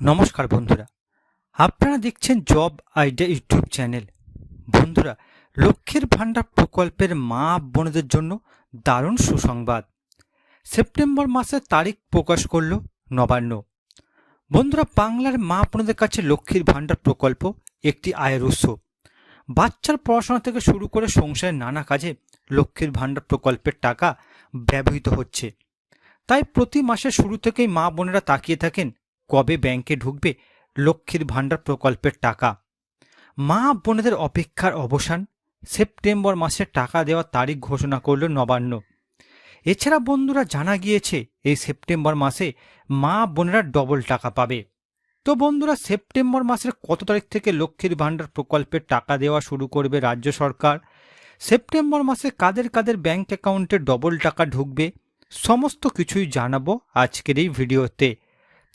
নমস্কার বন্ধুরা। আপনারা দেখছেন জব আইডিয়া ইউটিউব চ্যানেল। বন্ধুরা, লক্ষ্মীর ভাণ্ডার প্রকল্পের মা বোনদের জন্য দারুণ সুসংবাদ। সেপ্টেম্বর মাসের তারিখ প্রকাশ করল নবান্ন। বন্ধুরা, বাংলার মা বোনদের কাছে লক্ষ্মীর ভাণ্ডার প্রকল্প একটি আয়ের উৎস। বাচ্চার পড়াশোনা থেকে শুরু করে সংসারের নানা কাজে লক্ষ্মীর ভাণ্ডার প্রকল্পের টাকা ব্যবহৃত হচ্ছে। তাই প্রতি মাসের শুরু থেকেই মা বোনেরা তাকিয়ে থাকেন কবে ব্যাংকে ঢুকবে লক্ষ্মীর ভাণ্ডার প্রকল্পের টাকা? মা বোনেদের অপেক্ষার অবসান? সেপ্টেম্বর মাসে টাকা দেওয়ার তারিখ ঘোষণা করল নবান্ন। এছাড়া বন্ধুরা জানা গিয়েছে, এই সেপ্টেম্বর মাসে মা বোনেরা ডবল টাকা পাবে। তো বন্ধুরা, সেপ্টেম্বর মাসের কত তারিখ থেকে লক্ষ্মীর ভাণ্ডার প্রকল্পের টাকা দেওয়া শুরু করবে রাজ্য সরকার? সেপ্টেম্বর মাসে কাদের কাদের ব্যাংক অ্যাকাউন্টে ডবল টাকা ঢুকবে? সমস্ত কিছুই জানাব আজকের এই ভিডিওতে।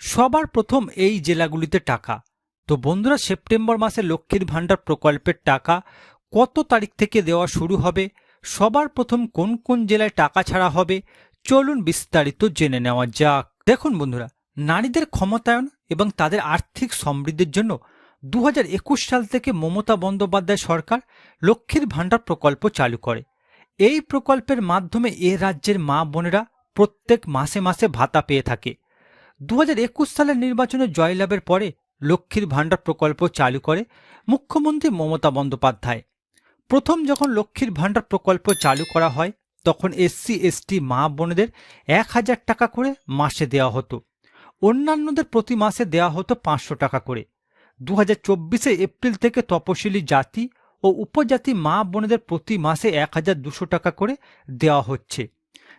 সবার প্রথম এই জেলাগুলিতে টাকা। তো বন্ধুরা, সেপ্টেম্বর মাসে লক্ষ্মীর ভাণ্ডার প্রকল্পের টাকা কত তারিখ থেকে দেওয়া শুরু হবে? সবার প্রথম কোন কোন জেলায় টাকা ছাড়া হবে? চলুন বিস্তারিত জেনে নেওয়া যাক। দেখুন বন্ধুরা, নারীদের ক্ষমতায়ন এবং তাদের আর্থিক সমৃদ্ধির জন্য দু হাজার একুশ সাল থেকে মমতা বন্দ্যোপাধ্যায় সরকার লক্ষ্মীর ভাণ্ডার প্রকল্প চালু করে। এই প্রকল্পের মাধ্যমে এ রাজ্যের মা বোনেরা প্রত্যেক মাসে মাসে ভাতা পেয়ে থাকে। দু হাজার একুশ সালের নির্বাচনে জয়লাভের পরে লক্ষ্মীর ভাণ্ডার প্রকল্প চালু করে মুখ্যমন্ত্রী মমতা বন্দ্যোপাধ্যায়। প্রথম যখন লক্ষ্মীর ভাণ্ডার প্রকল্প চালু করা হয়, তখন এসসি, এসটি মা বোনেদের এক হাজার টাকা করে মাসে দেওয়া হতো। অন্যান্যদের প্রতি মাসে দেওয়া হতো পাঁচশো টাকা করে। দু হাজার এপ্রিল থেকে তপশিলি জাতি ও উপজাতি মা বোনেদের প্রতি মাসে এক হাজার দুশো টাকা করে দেওয়া হচ্ছে।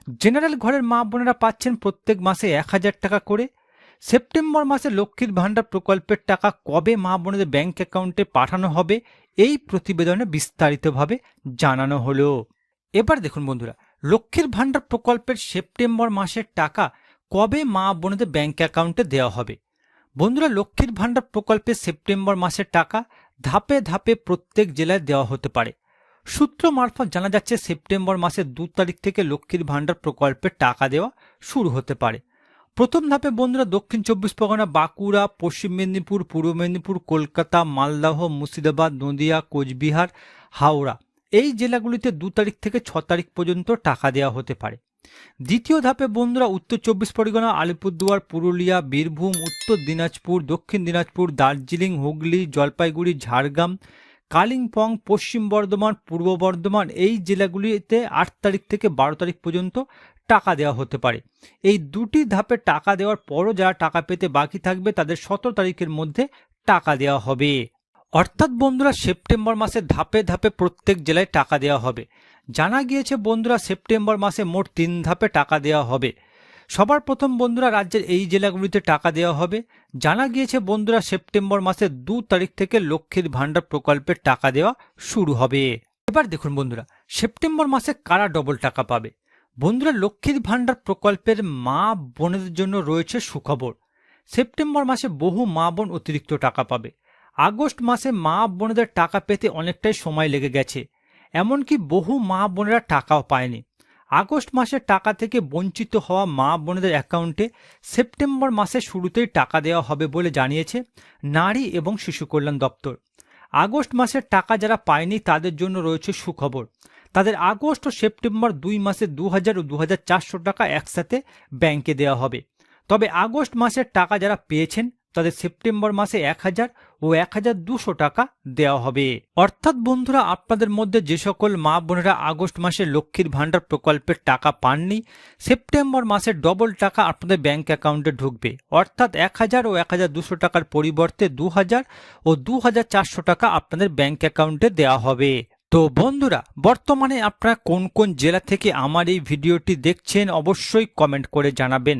জেনারেল ঘরের মা বোনেরা পাচ্ছেন প্রত্যেক মাসে এক হাজার টাকা করে। সেপ্টেম্বর মাসে লক্ষ্মীর ভাণ্ডার প্রকল্পের টাকা কবে মা বোনেদের ব্যাংক অ্যাকাউন্টে পাঠানো হবে, এই প্রতিবেদনে বিস্তারিতভাবে জানানো হলো। এবার দেখুন বন্ধুরা, লক্ষ্মীর ভাণ্ডার প্রকল্পের সেপ্টেম্বর মাসের টাকা কবে মা বোনেদের ব্যাংক অ্যাকাউন্টে দেওয়া হবে? বন্ধুরা, লক্ষ্মীর ভাণ্ডার প্রকল্পের সেপ্টেম্বর মাসের টাকা ধাপে ধাপে প্রত্যেক জেলায় দেওয়া হতে পারে। সূত্র মারফত জানা যাচ্ছে, সেপ্টেম্বর মাসের দু তারিখ থেকে লক্ষ্মীর ভাণ্ডার প্রকল্পের টাকা দেওয়া শুরু হতে পারে। প্রথম ধাপে বন্ধুরা দক্ষিণ চব্বিশ পরগনা, বাঁকুড়া, পশ্চিম মেদিনীপুর, পূর্ব মেদিনীপুর, কলকাতা, মালদহ, মুর্শিদাবাদ, নদিয়া, কোচবিহার, হাওড়া। এই জেলাগুলিতে দু তারিখ থেকে ছ তারিখ পর্যন্ত টাকা দেওয়া হতে পারে। দ্বিতীয় ধাপে বন্ধুরা উত্তর চব্বিশ পরগনা, আলিপুরদুয়ার, পুরুলিয়া, বীরভূম, উত্তর দিনাজপুর, দক্ষিণ দিনাজপুর, দার্জিলিং, হুগলি, জলপাইগুড়ি, ঝাড়গ্রাম কালিম্পং, পশ্চিম বর্ধমান, পূর্ব বর্ধমান এই জেলাগুলিতে আট তারিখ থেকে বারো তারিখ পর্যন্ত টাকা দেওয়া হতে পারে। এই দুটি ধাপে টাকা দেওয়ার পরও যারা টাকা পেতে বাকি থাকবে, তাদের সতেরো তারিখের মধ্যে টাকা দেওয়া হবে। অর্থাৎ বন্ধুরা, সেপ্টেম্বর মাসে ধাপে ধাপে প্রত্যেক জেলায় টাকা দেওয়া হবে। জানা গিয়েছে বন্ধুরা, সেপ্টেম্বর মাসে মোট তিন ধাপে টাকা দেওয়া হবে। সবার প্রথম বন্ধুরা রাজ্যের এই জেলাগুলিতে টাকা দেওয়া হবে। জানা গিয়েছে বন্ধুরা সেপ্টেম্বর মাসের দু তারিখ থেকে লক্ষ্মীর ভাণ্ডার প্রকল্পের টাকা দেওয়া শুরু হবে। এবার দেখুন বন্ধুরা, সেপ্টেম্বর মাসে কারা ডবল টাকা পাবে? বন্ধুরা লক্ষ্মীর ভাণ্ডার প্রকল্পের মা বোনদের জন্য রয়েছে সুখবর। সেপ্টেম্বর মাসে বহু মা বোন অতিরিক্ত টাকা পাবে। আগস্ট মাসে মা বোনেদের টাকা পেতে অনেকটাই সময় লেগে গেছে। এমনকি বহু মা বোনেরা টাকাও পায়নি। আগস্ট মাসের টাকা থেকে বঞ্চিত হওয়া মা বোনেদের অ্যাকাউন্টে সেপ্টেম্বর মাসের শুরুতেই টাকা দেওয়া হবে বলে জানিয়েছে নারী এবং শিশু কল্যাণ দপ্তর। আগস্ট মাসের টাকা যারা পায়নি তাদের জন্য রয়েছে সুখবর। তাদের আগস্ট ও সেপ্টেম্বর দুই মাসে দু হাজার ও দু হাজার চারশো টাকা একসাথে ব্যাংকে দেওয়া হবে। তবে আগস্ট মাসের টাকা যারা পেয়েছেন তাদের সেপ্টেম্বর মাসে এক হাজার ও এক হাজার দুশো টাকা দেওয়া হবে। অর্থাৎ বন্ধুরা, আপনাদের মধ্যে যে সকল মা বোনেরা আগস্ট মাসে লক্ষ্মীর ভাণ্ডার প্রকল্পের টাকা পাননি, সেপ্টেম্বর মাসে ডবল টাকা আপনাদের ব্যাংক অ্যাকাউন্টে ঢুকবে। অর্থাৎ এক হাজার ও এক হাজার দুশো টাকার পরিবর্তে দু হাজার ও দু হাজার চারশো টাকা আপনাদের ব্যাংক অ্যাকাউন্টে দেওয়া হবে। তো বন্ধুরা, বর্তমানে আপনারা কোন কোন জেলা থেকে আমার এই ভিডিওটি দেখছেন অবশ্যই কমেন্ট করে জানাবেন।